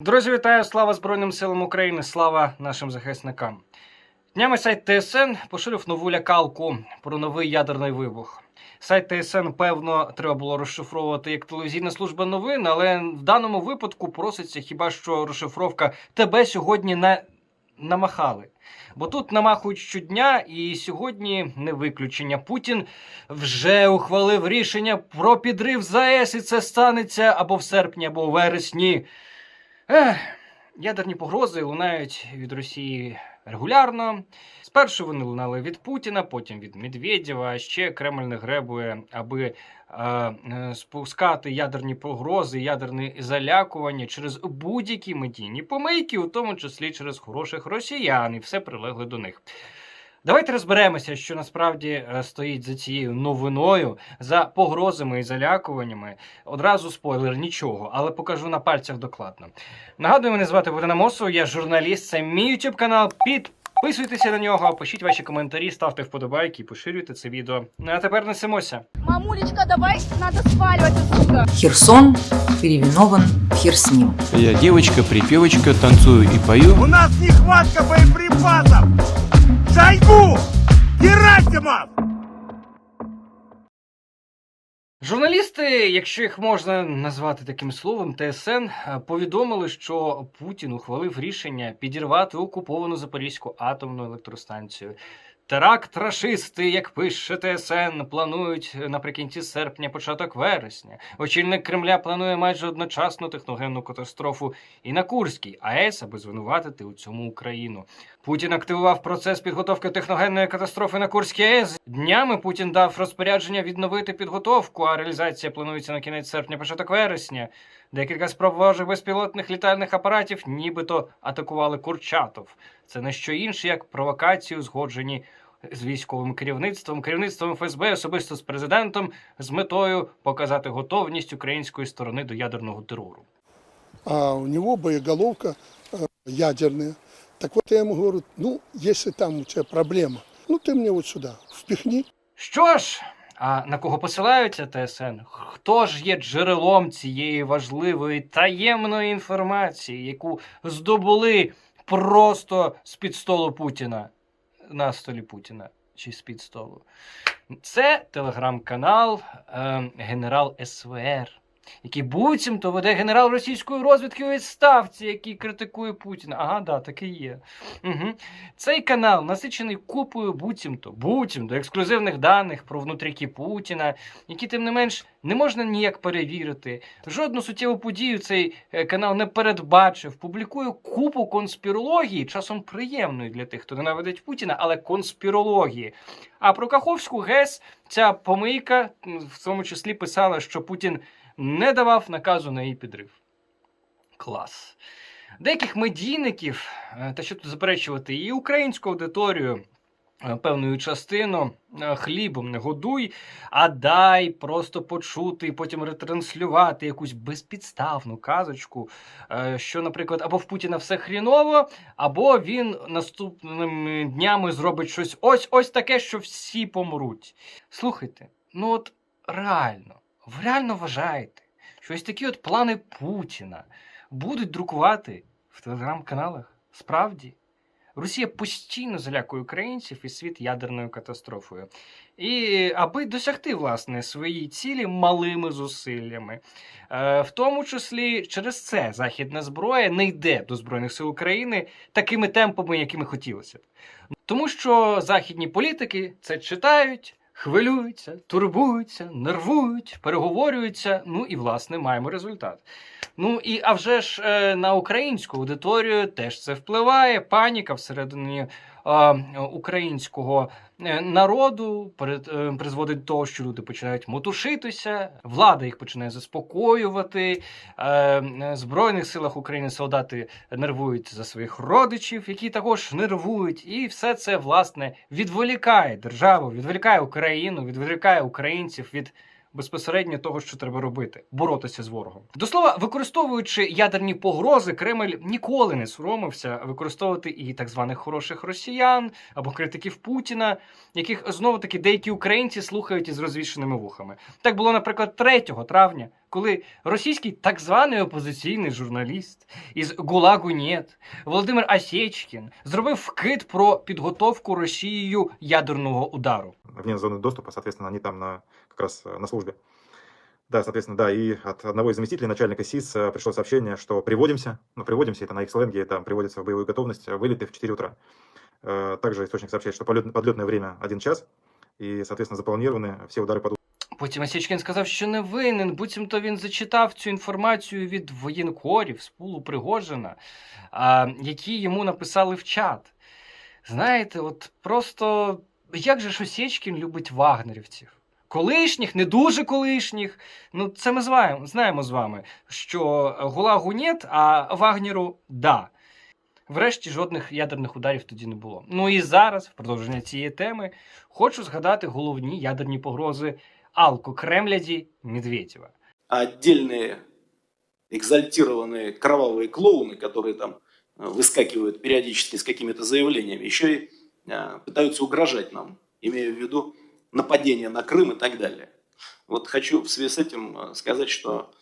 Друзі, вітаю! Слава Збройним силам України! Слава нашим захисникам! Днями сайт ТСН поширив нову лякалку про новий ядерний вибух. Сайт ТСН, певно, треба було розшифровувати як телевізійна служба новин, але в даному випадку проситься хіба що розшифровка тебе сьогодні не намахали. Бо тут намахують щодня, і сьогодні не виключення. Путін вже ухвалив рішення про підрив ЗАЕС, і це станеться або в серпні, або в вересні. Ядерні погрози лунають від Росії регулярно. Спершу вони лунали від Путіна, потім від Медведєва. А ще Кремль не гребує, аби е, спускати ядерні погрози, ядерне залякування через будь-які медійні помийки, у тому числі через хороших росіян, і все прилегле до них. Давайте розберемося, що насправді е, стоїть за цією новиною, за погрозами і залякуваннями. Одразу спойлер нічого, але покажу на пальцях докладно. Нагадую, мене звати Богдана Мосу, я журналіст, це мій YouTube канал. Підписуйтеся на нього, пишіть ваші коментарі, ставте вподобайки і поширюйте це відео. Ну а тепер несемося. Мамулечка, давай, надо сваливать отсюда. Херсон переименован в Херсним. Я девочка-припевочка, танцую и пою. У нас нехватка боеприпасов! Шойгу! Герасимов! Журналісти, якщо їх можна назвати таким словом, ТСН е, повідомили, що Путін ухвалив рішення підірвати окуповану Запорізьку атомну електростанцію. Теракт рашисти, як пише ТСН, планують наприкінці серпня, початок вересня. Очільник Кремля планує майже одночасну техногенну катастрофу і на Курській АЕС, аби звинуватити у цьому Україну. Путін активував процес підготовки техногенної катастрофи на Курській АЕС. Днями Путін дав розпорядження відновити підготовку, а реалізація планується на кінець серпня, початок вересня. Декілька спроб ворожих безпілотних літальних апаратів нібито атакували Курчатов. Це не що інше, як провокацію, згоджені з військовим керівництвом, керівництвом ФСБ, особисто з президентом, з метою показати готовність української сторони до ядерного терору. а у него боеголовка э, ядерная. Так вот я ему говорю, ну, если там у тебя проблема, ну ты мне вот сюда впихни. Що ж, а на кого посилаються ТСН? Хто ж є джерелом цієї важливої таємної інформації, яку здобули просто з-під столу Путіна? На столі Путіна чи з-під столу? Це телеграм-канал е, Генерал СВР, який буцімто веде генерал російської розвідки у відставці, який критикує Путіна. Ага, да, такий є. Угу. Цей канал насичений купою буцімто, буцімто ексклюзивних даних про внутріки Путіна, які, тим не менш, не можна ніяк перевірити. Жодну суттєву подію цей е, канал не передбачив. Публікує купу конспірології, часом приємної для тих, хто ненавидить Путіна, але конспірології. А про Каховську ГЕС ця помийка в тому числі писала, що Путін не давав наказу на її підрив. Клас. Деяких медійників, е, та що тут заперечувати, і українську аудиторію е, певною частину е, хлібом не годуй, а дай просто почути і потім ретранслювати якусь безпідставну казочку, що, наприклад, або в Путіна все хріново, або він наступними днями зробить щось ось ось таке, що всі помруть. Слухайте, ну от реально, ви реально вважаєте, що ось такі от плани Путіна будуть друкувати в телеграм-каналах? Справді? Росія постійно залякує українців і світ ядерною катастрофою. І аби досягти власне свої цілі малими зусиллями. Е, в тому числі через це західна зброя не йде до Збройних сил України такими темпами, якими хотілося б. Тому що західні політики це читають, хвилюються, турбуються, нервують, переговорюються. Ну і власне маємо результат. Ну і а вже ж е, на українську аудиторію теж це впливає. Паніка всередині українського е, народу е, призводить до того, що люди починають мотушитися, влада їх починає заспокоювати. Е, е, Збройних силах України солдати нервують за своїх родичів, які також нервують, і все це власне відволікає державу, відволікає Україну, відволікає українців від безпосередньо того, що треба робити боротися з ворогом. До слова, використовуючи ядерні погрози, Кремль ніколи не соромився використовувати і так званих хороших росіян або критиків Путіна, яких знову таки деякі українці слухають із розвішеними вухами. Так було, наприклад, 3 травня, коли російський так званий опозиційний журналіст із Гулагу Нєт Володимир Асєчкін зробив вкид про підготовку Росією ядерного удару. вне зоны доступа, соответственно, они там на, как раз э, на службе. Да, соответственно, да, и от одного из заместителей начальника СИС э, пришло сообщение, что приводимся, ну, приводимся, это на их сленге, там приводится в боевую готовность, э, вылеты в 4 утра. Э, Также источник сообщает, что полет- подлетное время 1 час, и, соответственно, запланированы все удары под Потім Асєчкін сказав, що не винен, буцімто він зачитав цю інформацію від воєнкорів з пулу Пригожина, а, які йому написали в чат. Знаєте, от просто як же ж Осєчкін любить вагнерівців? Колишніх, не дуже колишніх. Ну, це ми знаємо, знаємо з вами, що Гулагу нет, а Вагнеру да. Врешті жодних ядерних ударів тоді не було. Ну і зараз, в продовження цієї теми, хочу згадати головні ядерні погрози Алко Кремляді Медведєва. а отдельные экзальтированные кровавые клоуны, которые там э, выскакивают периодически с какими-то заявлениями, еще и э, пытаются угрожать нам, имея в виду нападение на Крым и так далее. Вот хочу в связи с этим э, сказать, что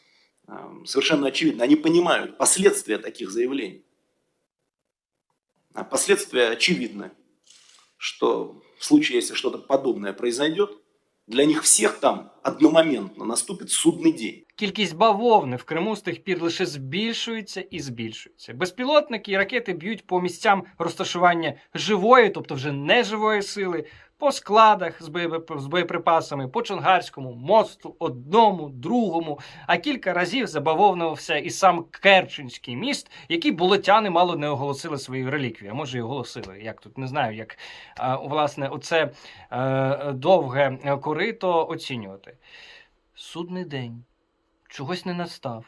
э, совершенно очевидно, они понимают последствия таких заявлений. А последствия очевидны, что в случае, если что-то подобное произойдет, для них всех там одномоментно наступит судный день. Кількість бавовни в Криму з тих пір лише збільшується і збільшується. Безпілотники і ракети б'ють по місцям розташування живої, тобто вже неживої сили, по складах з, боєпри- з боєприпасами, по Чонгарському мосту, одному, другому. А кілька разів забавовнувався і сам Керченський міст, який болотяни мало не оголосили свою реліквію. А може, і оголосили. Як тут не знаю, як власне оце е, довге корито оцінювати. Судний день чогось не настав.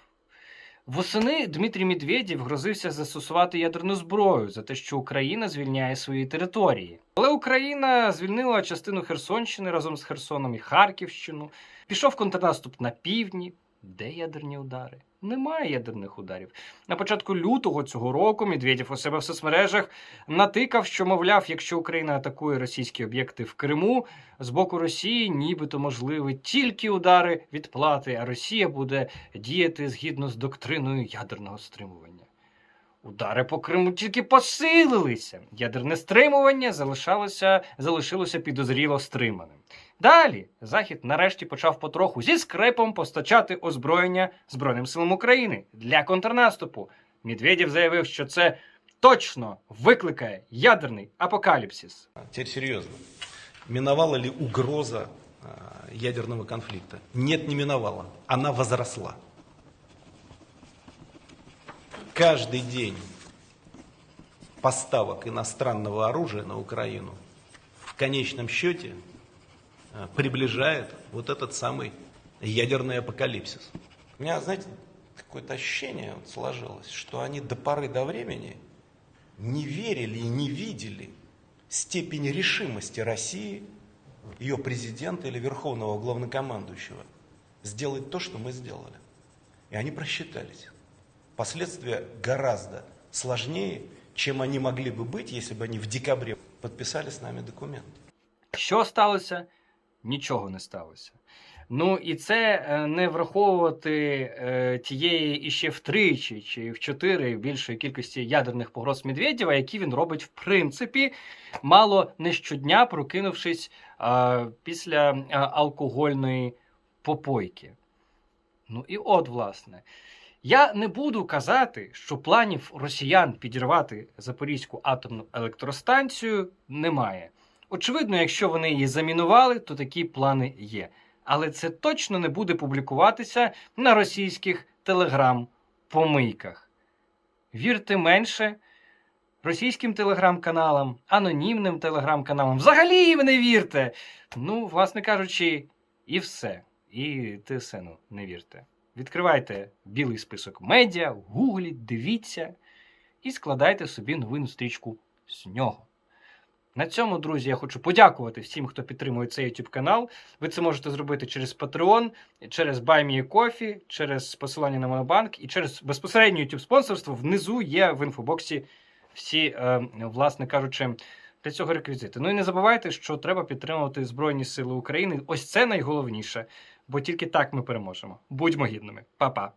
Восени Дмитрій Медведєв грозився застосувати ядерну зброю за те, що Україна звільняє свої території. Але Україна звільнила частину Херсонщини разом з Херсоном і Харківщину. Пішов контрнаступ на півдні. Де ядерні удари? Немає ядерних ударів. На початку лютого цього року Медведєв у себе в соцмережах натикав, що, мовляв, якщо Україна атакує російські об'єкти в Криму, з боку Росії нібито можливі тільки удари відплати, а Росія буде діяти згідно з доктриною ядерного стримування. Удари по Криму тільки посилилися. Ядерне стримування залишалося, залишилося підозріло стриманим. Далі Захід нарешті почав потроху зі скрепом постачати озброєння Збройним силам України для контрнаступу. Медведєв заявив, що це точно викликає ядерний апокаліпсис. Теперь серьезно. Миновала ли угроза ядерного конфликта? Нет, не миновала. Она возросла. Каждый день поставок иностранного оружия на Украину в конечном счете приближает вот этот самый ядерный апокалипсис. У меня, знаете, какое-то ощущение вот сложилось, что они до поры до времени не верили и не видели степень решимости России, ее президента или верховного главнокомандующего сделать то, что мы сделали. И они просчитались. Последствия гораздо сложнее, чем они могли бы быть, если бы они в декабре подписали с нами документ. Що сталося? Нічого не сталося. Ну і це е, не враховувати е, тієї іще втричі чи в чотири більшої кількості ядерних погроз Медведєва, які він робить в принципі мало не щодня, прокинувшись е, після е, алкогольної попойки. Ну і от, власне. Я не буду казати, що планів росіян підірвати Запорізьку атомну електростанцію немає. Очевидно, якщо вони її замінували, то такі плани є. Але це точно не буде публікуватися на російських телеграм-помийках. Вірте менше російським телеграм-каналам, анонімним телеграм-каналам. Взагалі їм не вірте. Ну, власне кажучи, і все. І ТСНу не вірте. Відкривайте білий список медіа Гуглі, дивіться і складайте собі новинну стрічку з нього. На цьому, друзі, я хочу подякувати всім, хто підтримує цей YouTube канал. Ви це можете зробити через Patreon, через BuyMeCoffee, через посилання на Монобанк і через безпосереднє YouTube спонсорство. Внизу є в інфобоксі всі, е, власне кажучи, для цього реквізити. Ну і не забувайте, що треба підтримувати Збройні Сили України. Ось це найголовніше, бо тільки так ми переможемо. Будьмо гідними. Па-па.